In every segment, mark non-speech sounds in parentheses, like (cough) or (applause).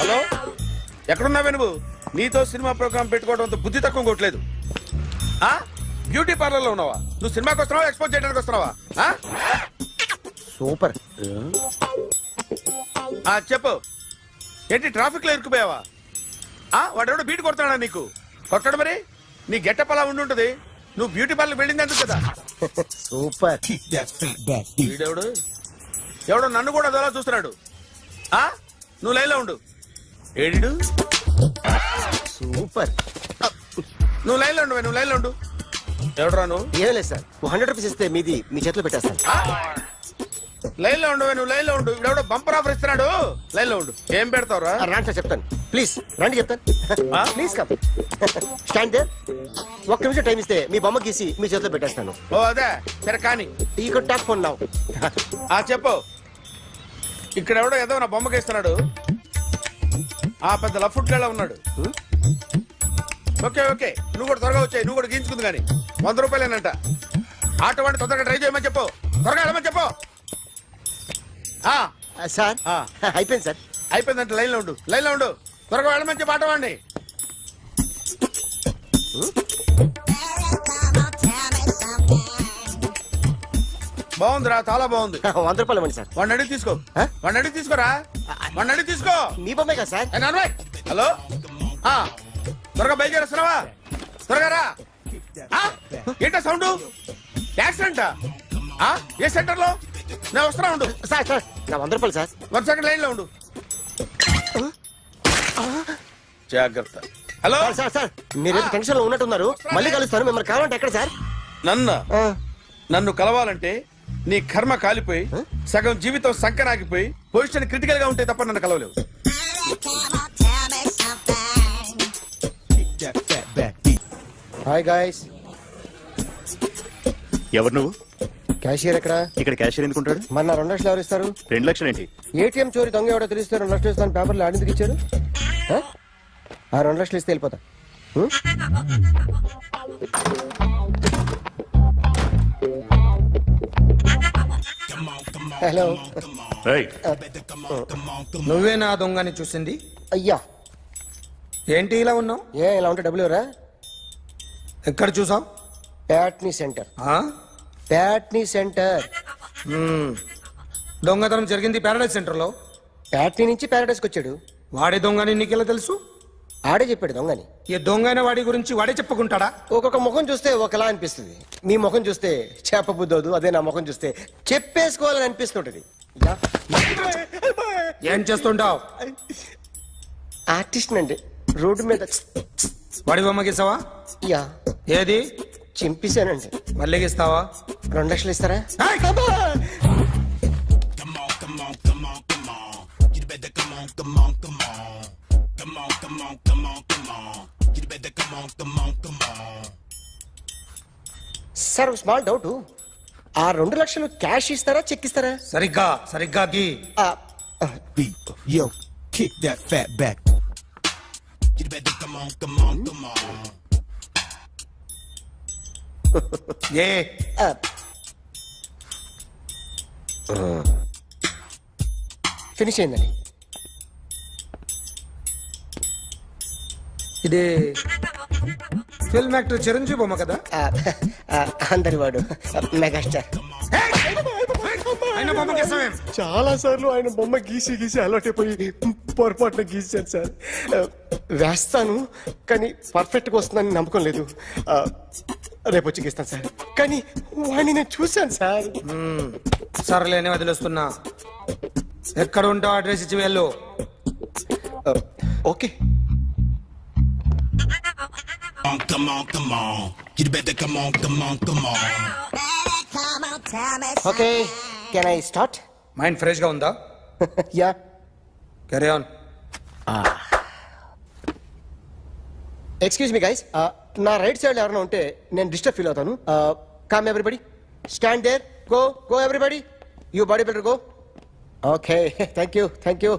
Hello? ఎక్కడున్నావే నువ్వు? నీతో cinema programme పెట్టుకోవడంతో బుద్ధి తక్కువ కొట్టలేదు. ఆ? బ్యూటీ పార్లర్లో ఉన్నావా? నువ్వు సినిమాకి వస్తున్నావా? ఎక్స్పోజ్ చేయడానికి వస్తున్నావా? ఆ? సూపర్. ఆ, చెప్పు. ఏంటి ట్రాఫిక్లో ఇరుక్కుపోయావా? ఆ వాడెవడో బీట్ కొడతాడా నీకు? కొట్టడు మరి? నీ గెట్టప్ అలా ఉండి ఉంటది. నువ్వు బ్యూటీ పార్లర్ వెళ్ళింది ఎందుకు కదా? సూపర్. వీడెవడు? ఎవడో నన్ను కూడా అదోలా చూస్తున్నాడు. ఆ? నువ్వు లైన్లో ఉండు. ఏడు సూపర్. నువ్వు లైన్లో ఉండు నువ్వు లైన్లో ఉండు. ఎవడరా నువ్వు? ఏం లేదు సార్. హండ్రెడ్ రూపీస్ ఇస్తే మీది మీ చేతిలో పెట్టేస్తాను. ఆ? లైన్లో ఉండు నువ్వు లైన్లో ఉండు. ఎవడో బంపర్ ఆఫర్ ఇస్తున్నాడు. లైన్లో ఉండు. ఏం పెడతావురా? రాండి సార్ చెప్తాను. ప్లీజ్ రండి చెప్తాను? Please come. స్టాండ్ దేర్ ఒక్క నిమిషం టైం ఇస్తే మీ బొమ్మ గీసి మీ చేతిలో పెట్టేస్తాను. ఓ అదే. సరే కానీ. ఈ కుడ్ టాక్ ఫోన్ నౌ ఆ చెప్పు. ఇక్కడ ఎవడో ఏదో నా బొమ్మకి ఇస్తున్నాడు. ఆ పెద్ద లఫుట్ గళ్ళ ఉన్నాడు. Okay okay. నువ్వు కూడా త్వరగా వచ్చాయి. నువ్వు కూడా గీంచుకుంది కానీ. వంద రూపాయలేనంట. ఆటో వాడిని తొందరగా ట్రై చేయమని చెప్పు. త్వరగా వెళ్ళమని చెప్పు. సార్. ఆ. అయిపోయింది సార్. అయిపోయిందంట లైన్లో ఉండు. లైన్లో ఉండు. త్వరగా వెళ్ళమని చెప్పు ఆటో వాడిని బాగుందిరా చాలా బాగుంది. (laughs) వంద రూపాయలు ఇవ్వండి సార్. వాడిని అడిగి తీసుకో. ఆ? వాడిని అడిగి తీసుకోరా? వాడిని అడిగి తీసుకో. మీ బొమ్మే కదా సార్. ఏ నాన్నబాయ్, హలో? ఆ, త్వరగా బయలుదేరేస్తున్నావా? త్వరగా రా. ఏంటా సౌండ్? యాక్సిడెంట్? ఏ సెంటర్లో నేను వస్తున్నా ఉండు. Sir sir. నా వంద రూపాయలు సార్. వన్ సెకండ్ లైన్లో ఉండు. జాగ్రత్త. హలో? Sir sir sir. మీరేదో టెన్షన్లో ఉన్నట్టున్నారు. మళ్ళీ కలుస్తాను. మిమ్మల్ని కావాలంటే ఎక్కడ సార్? నన్ను నన్ను కలవాలంటే నీ కర్మ కాలిపోయి సగం జీవితం సంకనాగిపోయి పొజిషన్ క్రిటికల్గా ఉంటే తప్ప నన్ను కలవలేవు. హాయ్ గాయస్ ఎవరు నువ్వు? క్యాషియర్ ఎక్కడ? ఇక్కడ క్యాషియర్ ఎందుకుంటాడు? మన నా రెండు లక్షలు ఎవరు ఇస్తారు? రెండు లక్షలు ఏంటి ఏటీఎం చోరీ దొంగ ఎవడో తెలిస్తే రెండు లక్షలు ఇస్తాను పేపర్లు ఆడిందుకు ఇచ్చాడు ఆ? ఆ రెండు లక్షలు ఇస్తే వెళ్ళిపోతా. ఉం? హలో. నువ్వే నా దొంగని చూసింది? అయ్యా. ఏంటి ఇలా ఉన్నావు? ఏ ఇలా ఉంటే డబ్బులు ఎవరా? ఎక్కడ చూసావు? ప్యాట్నీ సెంటర్. ప్యాట్నీ సెంటర్. దొంగతనం జరిగింది ప్యారడైజ్ సెంటర్లో ప్యాట్నీ నుంచి ప్యారడైస్కి వచ్చాడు. వాడే దొంగని నీకెలా తెలుసు? ఆడే చెప్పాడు దొంగని. ఈ దొంగైన వాడి గురించి వాడే చెప్పుకుంటాడా? ఒక్కొక్క ముఖం చూస్తే ఒకలా అనిపిస్తుంది. మీ ముఖం చూస్తే చేప బుద్ధోదు అదే నా ముఖం చూస్తే చెప్పేసుకోవాలని అనిపిస్తుంటది. ఏం చేస్తుంటావు? ఆర్టిస్ట్ అండి రోడ్డు మీద వాడి బొమ్మ గీసావా? యా. ఏది? చింపేశానండి మళ్ళీ గీస్తావా రెండు లక్షలు ఇస్తారా! సార్ స్మాల్ డౌట్ ఆ రెండు లక్షలు క్యాష్ ఇస్తారా చెక్ ఇస్తారా సరిగ్గా సరిగ్గా గీ. Yo, kick that fat back. You better come on, come on, come on. ఏ. ఫినిష్ అయిందండి. ఇది ఫిల్మ్ యాక్టర్ చిరంజీవి బొమ్మ కదా? అందరి వాడు మెగాస్టార్. ఆయన బొమ్మ గీసావేం. చాలా సార్లు ఆయన బొమ్మ గీసి గీసి అలవాటైపోయి పొరపాటున గీసాను సార్. వేస్తాను కానీ పర్ఫెక్ట్గా వస్తుందని నమ్మకం లేదు. ఆ, రేపు వచ్చి గీస్తాను సార్. కానీ వాడిని నేను చూశాను సార్. సర్లేని వదిలేస్తున్నా. ఎక్కడ ఉంటావు అడ్రస్ ఇచ్చి వెళ్ళు. Okay. Come on, come on, come on. You better come on, come on, come on. Okay can I start mind ఫ్రెష్గా ఉందా yeah carry on excuse me guys నా రైట్ సైడ్ ఎవరైనా ఉంటే నేను డిస్టర్బ్ ఫీల్ అవుతాను. Calm everybody stand there go go everybody you body builder go okay thank you thank you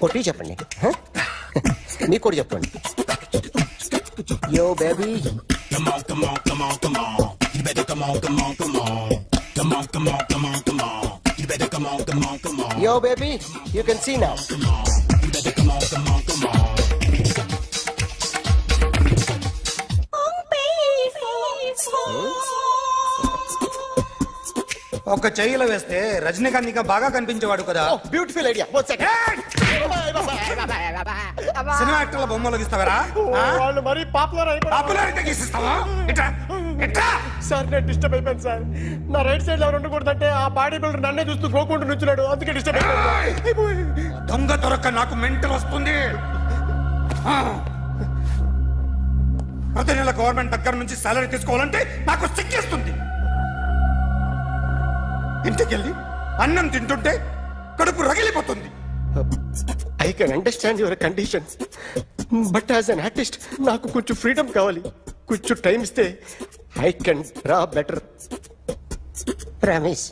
కొట్టి చెప్పండి? మీకు (laughs) కూడా చెప్పండి. Yo baby Come on, come on, come on, come on. You better come on, come on, come on. Come on, come on, come on, come on. You better come on, come on, come on. Yo baby you can see now You better come on, come on, come on. ఒక చెయ్యిలో వేస్తే రజనీకాంత్ ఇంకా బాగా కనిపించేవాడు కదా beautiful idea one second cinema యాక్టర్ల బొమ్మలు గీస్తావరా వాళ్ళు మరీ popular అయిపోయారు. Popularity గీసిస్తావా? ఇట్రా సార్ నేను డిస్టర్బ్ అయిపోయాను సార్. నా రైట్ సైడ్ ఎవరు ఉండకూడదంటే ఆ బాడీ బిల్డర్ నన్నే చూస్తూ గోకుంటూ నుంచున్నాడు. అందుకే డిస్టర్బ్ అయిపోయాను దొంగ దొరక్క నాకు మెంటల్ వస్తుంది. ప్రతి నెల గవర్నమెంట్ దగ్గర నుంచి సాలరీ తీసుకోవాలంటే నాకు సిగ్గేస్తుంది. ఇంటికెళ్ళి అన్నం తింటుంటే కడుపు రగిలిపోతుంది. I can understand your conditions but as an artist నాకు కొంచెం ఫ్రీడమ్ కావాలి. కొంచెం టైం ఇస్తే I can draw better promise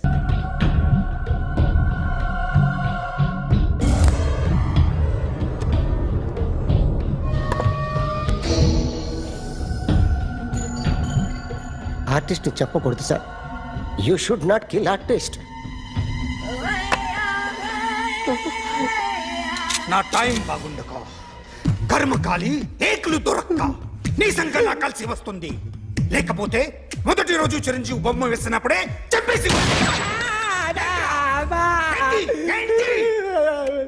artist చెప్పకూడదు sir you should not kill artist నా టైం బాగుండక. కర్మకాలి ఏకులు దొరక్క. నీ సంఖ్య నాకు కలిసి వస్తుంది. లేకపోతే మొదటి రోజు చిరంజీవి బొమ్మ వేసినప్పుడే చెప్పేసి?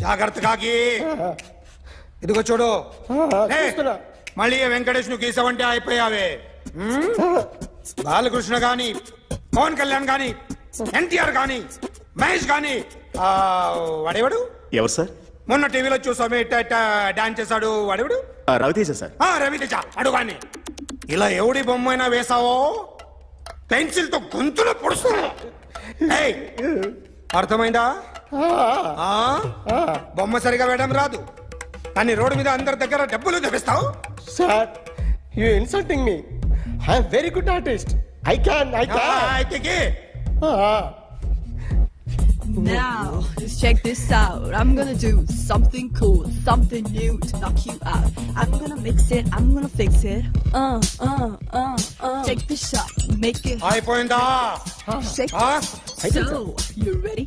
జాగ్రత్తగా గీ ఇదిగో చూడు. మళ్ళీ వెంకటేష్ను గీసావంటే అయిపోయావే? బాలకృష్ణ గాని పవన్ కళ్యాణ్ గాని ఎన్టీఆర్ గాని మహేష్ గాని ఆ, వాడేవాడు? ఎవరు సార్? మొన్న టీవీలో చూసామే డాన్స్ చేశాడు వాడేవాడు? ఆ, రవితేజ సార్. ఆ, రవితేజ అడుగాని. ఇలా ఎవడి బొమ్మైనా వేసావో? పెన్సిల్తో గొంతులో పొడుస్తాను ఏయ్, అర్థమైందా? బొమ్మ సరిగా వేయడం రాదు కానీ రోడ్డు మీద అందరి దగ్గర డబ్బులు తెప్పిస్తావు sir you insulting me I'm very good artist I can I can. Now, just check this out. I'm gonna do something cool, something new to knock you out. I'm gonna mix it, I'm gonna fix it. Uh, uh, uh, uh. Take the shot, make it hot, అయిపోయిందా shake it. So, you ready?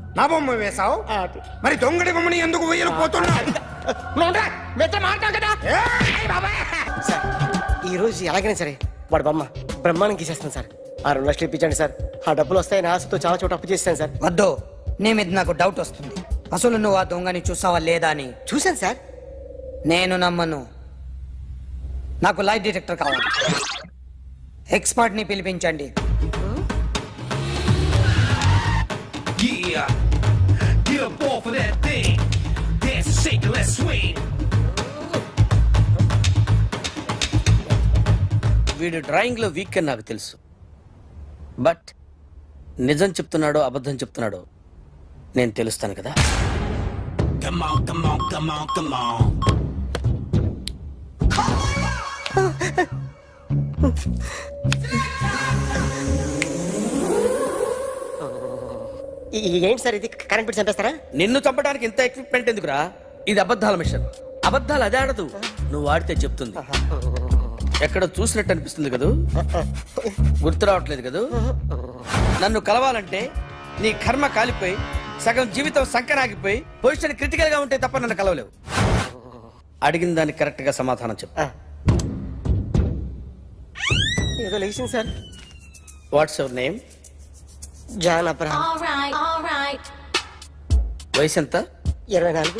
నా బొమ్మ వేసావు ఆ, మరి దొంగడి బొమ్మని ఎందుకు వేయలు పోతున్నా? కదా. సార్ ఈ రోజు ఎలాగైనా సరే వాడు బొమ్మ బ్రహ్మాండం గీసేస్తాను సార్. ఆ రెండు లక్షలు ఇప్పించండి సార్. ఆ డబ్బులు వస్తాయని ఆశతో చాలా చోట అప్పు చేస్తాను సార్. వద్దు. నీ మీద నాకు డౌట్ వస్తుంది. అసలు నువ్వు ఆ దొంగని చూసావా లేదా అని. చూశాను సార్. నేను నమ్మను. నాకు లైట్ డిటెక్టర్ కావాలి. ఎక్స్పర్ట్ని పిలిపించండి. And let's swing. వీడు డ్రాయింగ్లో వీక్ అని నాకు తెలుసు. బట్ నిజం చెప్తున్నాడో అబద్ధం చెప్తున్నాడో నేను తెలుస్తాను కదా? Come on, come on, come on, come on. ఈ- ఈ- ఏంటి సార్ ఇది? కరెంట్ బిల్ చంపేస్తారా? నిన్ను చంపడానికి ఇంత ఎక్విప్మెంట్ ఎందుకురా? ఇది అబద్ధాల మిషన్. అబద్ధాలు అదే ఆడదు. నువ్వు ఆడితే చెప్తుంది. ఎక్కడ చూసినట్టు అనిపిస్తుంది కదూ? గుర్తు రావట్లేదు కదూ? నన్ను కలవాలంటే నీ కర్మ కాలిపోయి సగం జీవితం సంకరాగిపోయి పొజిషన్ క్రిటికల్గా ఉంటే తప్ప నన్ను కలవలేవు. అడిగిన దానికి కరెక్ట్గా సమాధానం చెప్పు. ఏదో లేచింది sir. What's your name John Abraham. వయసు ఎంత? ఇరవై నాలుగు.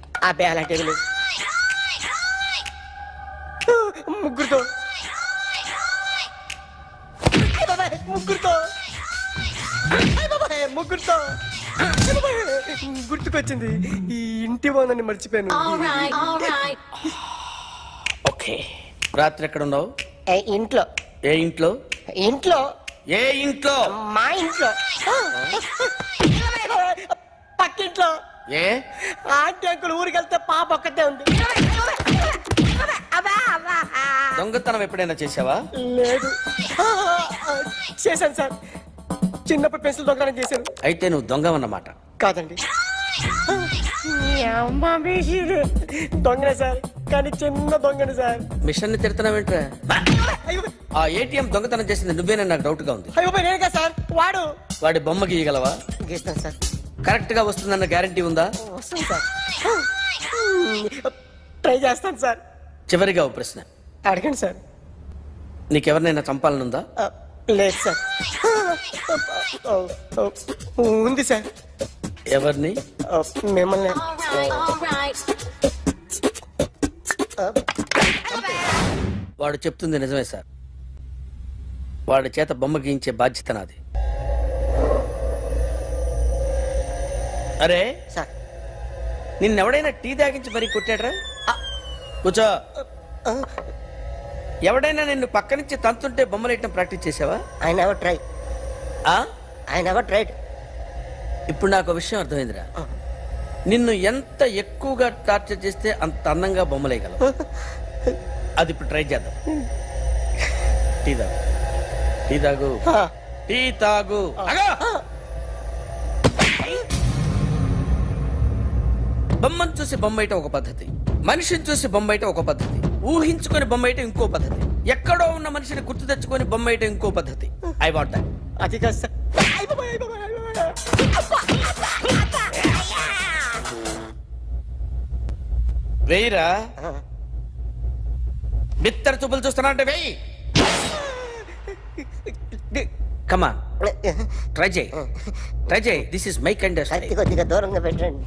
అలాంటి ఏమీ లేదు. ముగ్గురుతో. ముగ్గురుతో. ముగ్గురుతో. గుర్తుకొచ్చింది. ఈ ఇంటి బాగుందని మర్చిపోయాను. Alright, alright. ఓకే. రాత్రి ఎక్కడ ఉన్నావు ఏ, ఇంట్లో. ఏ ఇంట్లో? ఇంట్లో. ఏ ఇంట్లో? మా ఇంట్లో. పక్కింట్లో. ఏ? ఆంటీ అంకుల్ ఊరికి వెళ్తే పాప ఒక్కతే ఉంది. దొంగతనం ఎప్పుడైనా చేసావా లేదు. చేశాను సార్. చిన్నప్పుడు పెన్సిల్ దొంగతనం చేశాను. అయితే నువ్వు దొంగవన్నమాట. కాదండి. ఈ అమ్మ మీసిది. దొంగనే సార్. కానీ చిన్న దొంగని సార్. మిషన్ని తిడుతున్నావేంట్రా? అయ్యో. ఆ ఏటీఎం దొంగతనం చేసింది నువ్వేనని నాకు డౌట్గా ఉంది. అయ్యో నేను కదా సార్. వాడు. వాడి బొమ్మ గీయగలవా? గీస్తాను సార్. కరెక్ట్గా వస్తుందన్న గ్యారంటీ ఉందా? వస్తాను సార్. ట్రై చేస్తాను సార్. చివరిగా ఓ ప్రశ్న. అడగండి సార్. నీకెవరినైనా చంపాలనుందా? లేదు సార్. ఉంది సార్. ఎవరిని? మిమ్మల్ని. వాడు చెప్తుంది నిజమే సార్. వాడి చేత బొమ్మ గీయించే బాధ్యత నాది. అరే సార్. నిన్నెవడైనా టీ తాగించి మరీ కొట్టాడ్రా? కూర్చో. ఎవడైనా నిన్ను పక్క నుంచి తంతుంటే బొమ్మలేయటం ప్రాక్టీస్ చేసావా? I never try? I never tried ఇప్పుడు నాకు ఒక విషయం అర్థమైందిరా. నిన్ను ఎంత ఎక్కువగా టార్చర్ చేస్తే అంత అందంగా బొమ్మలేయగలవు అది ఇప్పుడు ట్రై చేద్దాం. (laughs) టీ తాగు. టీ తాగు. టీ తాగు. బొమ్మను చూసి బొమ్మయటం ఒక పద్ధతి. మనిషిని చూసి బొమ్మయటం ఒక పద్ధతి. ఊహించుకొని బొమ్మయటం ఇంకో పద్ధతి. ఎక్కడో ఉన్న మనిషిని గుర్తు తెచ్చుకొని బొమ్మయటం ఇంకో పద్ధతి. ఐ వాంట్ దట్ అది కాదు సార్. వేయిరా బిత్తర చూపులు చూస్తున్నా అంటే వెయ్యి కమా ట్రై చేయి. ట్రై చేయి. దిస్ ఇస్ మై కైండ్ కత్తి కొద్దిగా దూరంగా పెట్టండి.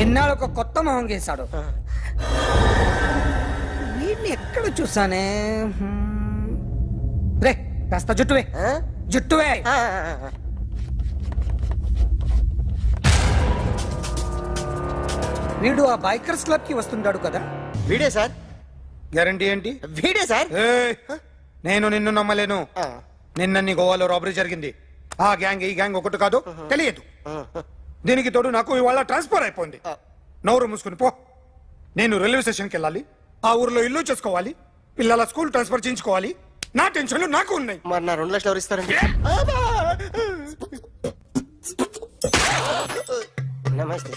ఎన్నాళ్ళు ఒక కొత్త మొహం గీశాడు. వీడిని ఎక్కడ చూసానే. రే కాస్త జుట్టువే? జుట్టువే. వీడు ఆ బైకర్స్ క్లబ్కి వస్తుంటాడు కదా? వీడే సార్. గ్యారంటీ ఏంటి? వీడే సార్. నేను నిన్ను నమ్మలేను. నిన్న నీ గోవాలో రాబరీ జరిగింది. ఆ గ్యాంగ్ ఈ గ్యాంగ్ ఒకటి కాదు తెలియదు. దీనికి తోడు నాకు ఇవాళ ట్రాన్స్ఫర్ అయిపోయింది. నోరు మూసుకుని పో. నేను రైల్వే స్టేషన్కి వెళ్ళాలి. ఆ ఊర్లో ఇల్లు చేసుకోవాలి. పిల్లల స్కూల్ ట్రాన్స్ఫర్ చేయించుకోవాలి. నా టెన్షన్లు నాకు ఉన్నాయి. మరి నా రెండు లక్షలు ఎవరు ఇస్తారండి? నమస్తే